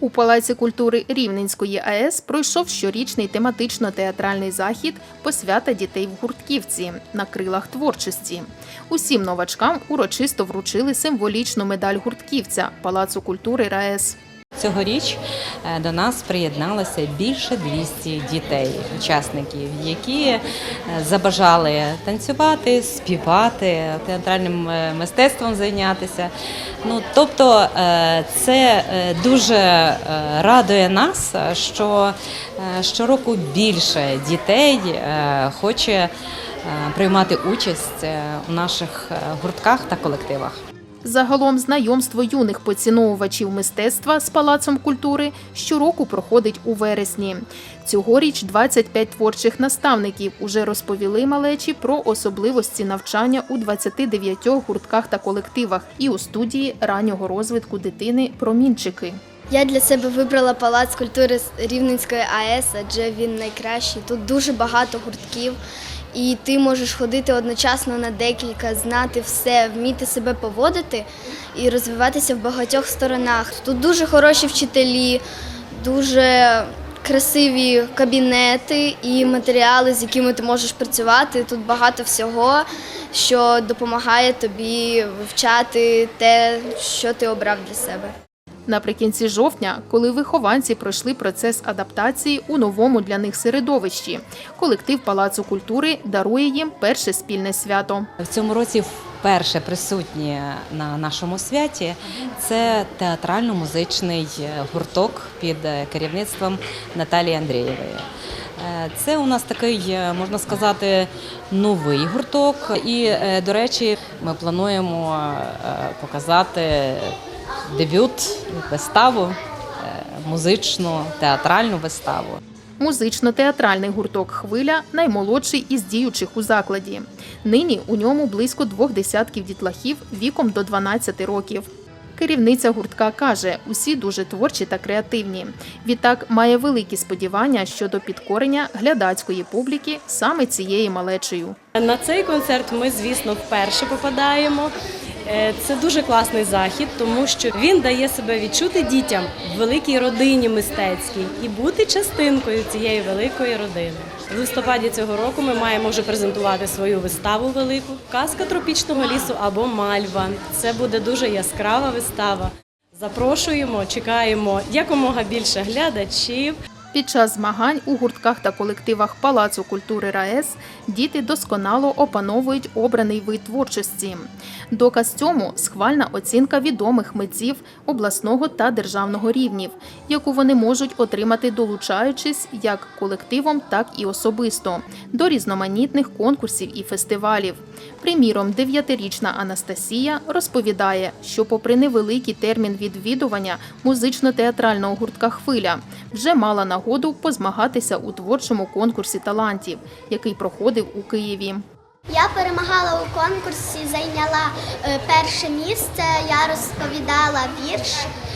У Палаці культури Рівненської АЕС пройшов щорічний тематично-театральний захід посвята дітей в гуртківці на крилах творчості. Усім новачкам урочисто вручили символічну медаль гуртківця Палацу культури РаЕС. Цьогоріч е, до нас приєдналося більше 200 дітей, учасників, які е, забажали танцювати, співати, театральним е, мистецтвом зайнятися. Ну, тобто це дуже радує нас, що щороку більше дітей хоче приймати участь у наших гуртках та колективах. Загалом знайомство юних поціновувачів мистецтва з Палацом культури щороку проходить у вересні. Цьогоріч 25 творчих наставників уже розповіли малечі про особливості навчання у 29 гуртках та колективах і у студії раннього розвитку дитини Промінчики. Я для себе вибрала палац культури Рівненської АЕС, адже він найкращий. Тут дуже багато гуртків, і ти можеш ходити одночасно на декілька, знати все, вміти себе поводити і розвиватися в багатьох сторонах. Тут дуже хороші вчителі, дуже красиві кабінети і матеріали, з якими ти можеш працювати. Тут багато всього, що допомагає тобі вивчати те, що ти обрав для себе. Наприкінці жовтня, коли вихованці пройшли процес адаптації у новому для них середовищі, колектив Палацу культури дарує їм перше спільне свято. В цьому році вперше присутні на нашому святі це театрально-музичний гурток під керівництвом Наталії Андрієвої. Е, Це у нас такий, е, можна сказати, новий гурток. І, е, до речі, ми плануємо е, показати дебют, виставу, е, музичну, театральну виставу. Музично-театральний гурток Хвиля наймолодший із діючих у закладі. Нині у ньому близько двох десятків дітлахів віком до 12 років. Керівниця гуртка каже, усі дуже творчі та креативні. Відтак має великі сподівання щодо підкорення глядацької публіки саме цією малечею. На цей концерт ми, звісно, вперше попадаємо. Е, Це дуже класний захід, тому що він дає себе відчути дітям в великій родині мистецькій і бути частинкою цієї великої родини. В листопаді цього року ми маємо вже презентувати свою виставу велику Казка тропічного лісу або Мальва. Це буде дуже яскрава вистава. Запрошуємо, чекаємо якомога більше глядачів. Під час змагань у гуртках та колективах Палацу культури РаЕС діти досконало опановують обраний вид творчості. Доказ цьому схвальна оцінка відомих митців обласного та державного рівнів, яку вони можуть отримати, долучаючись як колективом, так і особисто до різноманітних конкурсів і фестивалів. Приміром, дев'ятирічна Анастасія розповідає, що, попри невеликий термін відвідування музично-театрального гуртка Хвиля, вже мала нагоду позмагатися у творчому конкурсі талантів, який проходив у Києві. Я перемагала у конкурсі, зайняла е, перше місце. Я розповідала вірш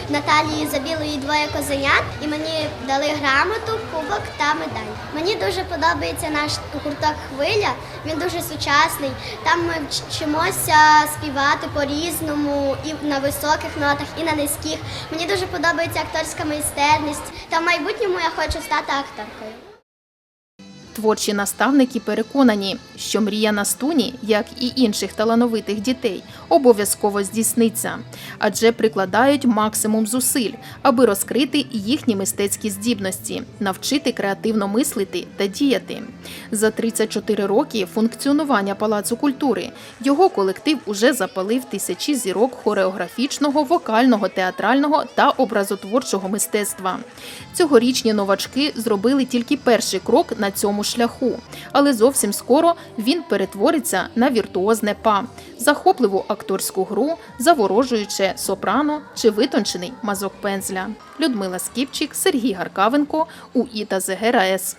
Наталії Забілої двоє козенят, і мені дали грамоту, кубок та медаль. Мені дуже подобається наш гурток хвиля. Він дуже сучасний. Там ми вчимося співати по-різному і на високих нотах, і на низьких. Мені дуже подобається акторська майстерність. Та в майбутньому я хочу стати акторкою. Творчі наставники переконані, що мрія Настуні, як і інших талановитих дітей, обов'язково здійсниться, адже прикладають максимум зусиль, аби розкрити їхні мистецькі здібності, навчити креативно мислити та діяти. За 34 роки функціонування Палацу культури його колектив уже запалив тисячі зірок хореографічного, вокального, театрального та образотворчого мистецтва. Цьогорічні новачки зробили тільки перший крок на цьому шляху, але зовсім скоро він перетвориться на віртуозне па, захопливу акторську гру, заворожуюче сопрано чи витончений мазок пензля. Людмила Скіпчик, Сергій Гаркавенко, УІТА ЗГРАЕС.